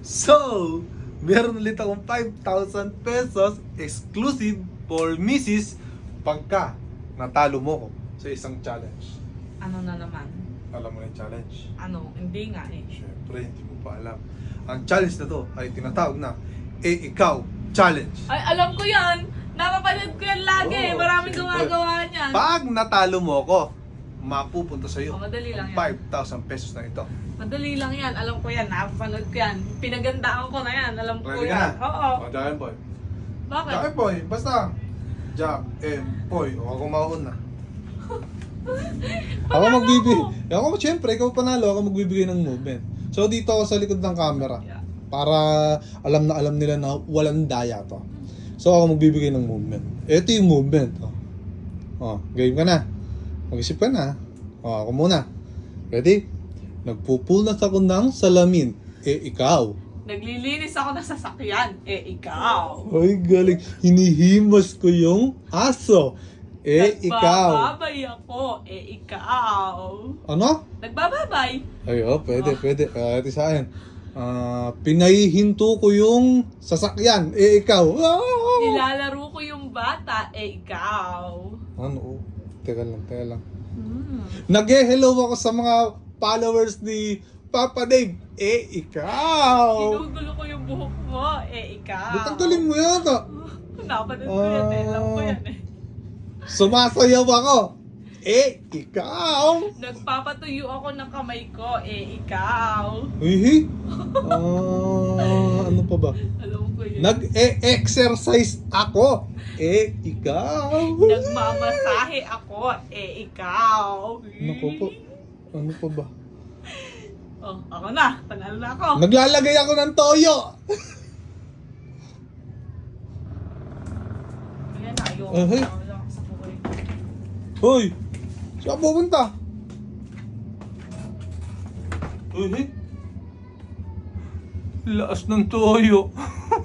So, meron ulit akong 5,000 pesos exclusive for Mrs. pagka natalo mo ko sa isang challenge. Ano na naman? Alam mo na yung challenge? Ano? Hindi nga eh. Siyempre, hindi mo pa alam. Ang challenge na to ay tinatawag na Eh Ikaw Challenge. Ay, alam ko yan! Napapanood ko yan lagi! Oo, Maraming siyempre. gumagawa niyan. Pag natalo mo ko, mapupunta sa iyo Oh, madali lang yan. 5,000 pesos na ito. Madali lang yan. Alam ko yan. Napapanood ko yan. Pinagandaan ko na yan. Alam ko Ready ka yan. na? Oo. O, Jack and Boy. Bakit? Jack and Boy, basta. Jack and Boy. O, ako mauna. Ako magbibigay. Ako, syempre, ikaw panalo, ako magbibigay ng movement. So, dito ako sa likod ng camera. Yeah. Para alam na alam nila na walang daya to. So, ako magbibigay ng movement. Ito yung movement. Oh, oh game ka na. Mag-isip ka na. Oh, ako muna. Ready? Nagpupulnas ako ng salamin. Eh, ikaw. Naglilinis ako ng sasakyan. Eh, ikaw. Ay, galing. Hinihimas ko yung aso. Eh, ikaw. Nagbababay ako. Eh, ikaw. Ano? Nagbababay. Ay, oh, pwede, pwede. Uh, ito sa akin. Ah, pinahihinto ko yung sasakyan. Eh, ikaw. Ah! Nilalaro ko yung bata. Eh, ikaw. Ano? Teka lang, teka lang. Hmm. Nag-hello ako sa mga followers ni Papa Dave. Eh, ikaw. Ginugulo ko yung buhok mo. Eh, ikaw. Natanggalin mo yata. Napanood ko yan eh. Alam ko yan eh. Sumasayaw ako. Eh, ikaw. Nagpapatuyo ako ng kamay ko. Eh, ikaw. Hihi. Ah, ano pa ba? Alam ko yun. Nag-e-exercise ako. Eh, ikaw. Nagmamasahe ako. Eh, ikaw. Naku po. Ano pa ba? Oh, ako na. Panalo na ako. Naglalagay ako ng toyo. Ayan na. Ayoko. Uh, hey. Wala ako sa buhay. Hoy! Saan pupunta? Uy. Laas ng toyo.